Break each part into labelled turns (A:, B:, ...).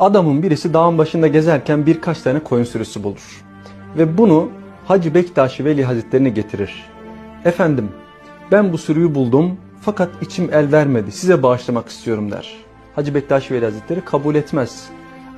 A: Adamın birisi dağın başında gezerken birkaç tane koyun sürüsü bulur. Ve bunu Hacı Bektaşi Veli Hazretlerine getirir. Efendim ben bu sürüyü buldum fakat içim el vermedi size bağışlamak istiyorum der. Hacı Bektaşi Veli Hazretleri kabul etmez.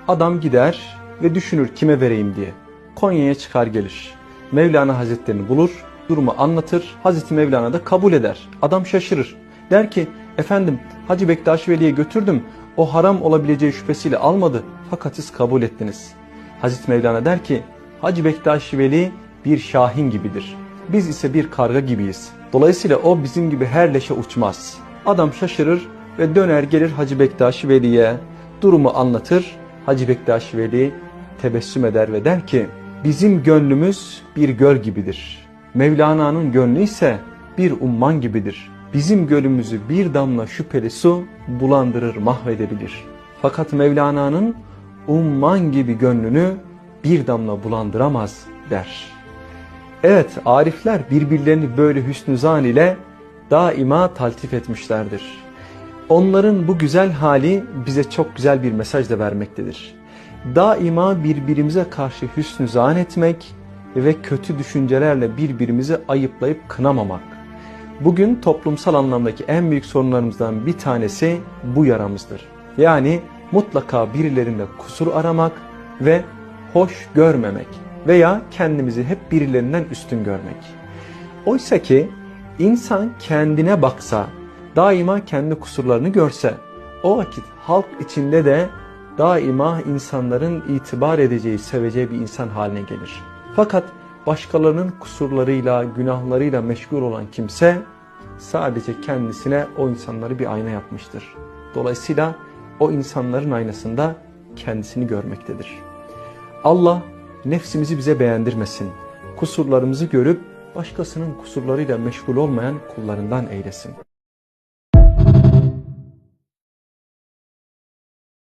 A: Adam gider ve düşünür kime vereyim diye. Konya'ya çıkar gelir. Mevlana Hazretlerini bulur, durumu anlatır. Hazreti Mevlana da kabul eder. Adam şaşırır. Der ki efendim Hacı Bektaşi Veli'ye götürdüm. O haram olabileceği şüphesiyle almadı fakat siz kabul ettiniz. Hazreti Mevlana der ki Hacı Bektaşi Veli bir şahin gibidir. Biz ise bir karga gibiyiz. Dolayısıyla o bizim gibi her leşe uçmaz. Adam şaşırır ve döner gelir Hacı Bektaşi Veli'ye. Durumu anlatır. Hacı Bektaşi Veli tebessüm eder ve der ki bizim gönlümüz bir göl gibidir. Mevlana'nın gönlü ise bir umman gibidir. Bizim gölümüzü bir damla şüpheli su bulandırır mahvedebilir. Fakat Mevlana'nın umman gibi gönlünü bir damla bulandıramaz der. Evet arifler birbirlerini böyle hüsnü zan ile daima taltif etmişlerdir. Onların bu güzel hali bize çok güzel bir mesaj da vermektedir. Daima birbirimize karşı hüsnü zan etmek ve kötü düşüncelerle birbirimizi ayıplayıp kınamamak. Bugün toplumsal anlamdaki en büyük sorunlarımızdan bir tanesi bu yaramızdır. Yani mutlaka birilerinde kusur aramak ve hoş görmemek veya kendimizi hep birilerinden üstün görmek. Oysa ki insan kendine baksa, daima kendi kusurlarını görse, o vakit halk içinde de daima insanların itibar edeceği, seveceği bir insan haline gelir. Fakat başkalarının kusurlarıyla, günahlarıyla meşgul olan kimse sadece kendisine o insanları bir ayna yapmıştır. Dolayısıyla o insanların aynasında kendisini görmektedir. Allah nefsimizi bize beğendirmesin. Kusurlarımızı görüp başkasının kusurlarıyla meşgul olmayan kullarından eylesin.